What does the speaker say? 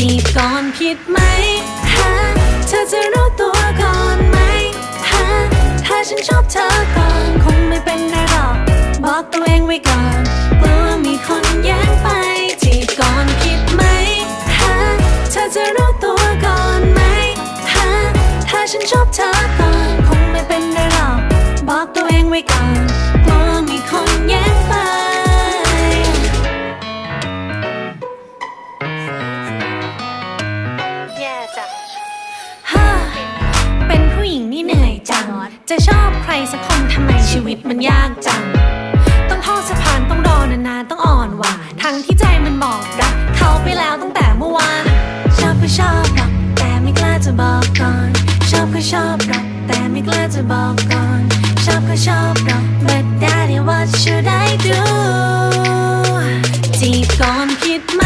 จีบก่อนผิดไหมฮะเธอจะรู้ตัวก่อนไหมฮะถ้าฉันชอบเธอก่อนคงไม่เป็นไรหรอกบอกตัวเองไว้ก่อนกลัวมีคนแย่งไป จีบก่อนผิดไหมฮะเธอจะรู้ตัวก่อนไหมฮะถ้าฉันชอบเธอก่อนคงไม่เป็นไรหรอกบอกตัวเองไว้ก่อน จะชอบใครสักคนทำไมชีวิตมันยากจัง ต้องทอดสะพานต้องรอนานๆต้องอ่อนหวานทั้งที่ใจมันบอกรักเขาไปแล้วตั้งแต่เมื่อวานชอบก็ชอบหรอกแต่ไม่กล้าจะบอกก่อน ชอบก็ชอบหรอกแต่ไม่กล้าจะบอกก่อน ชอบก็ชอบหรอก but daddy what should I do จีบก่อนคิดไหม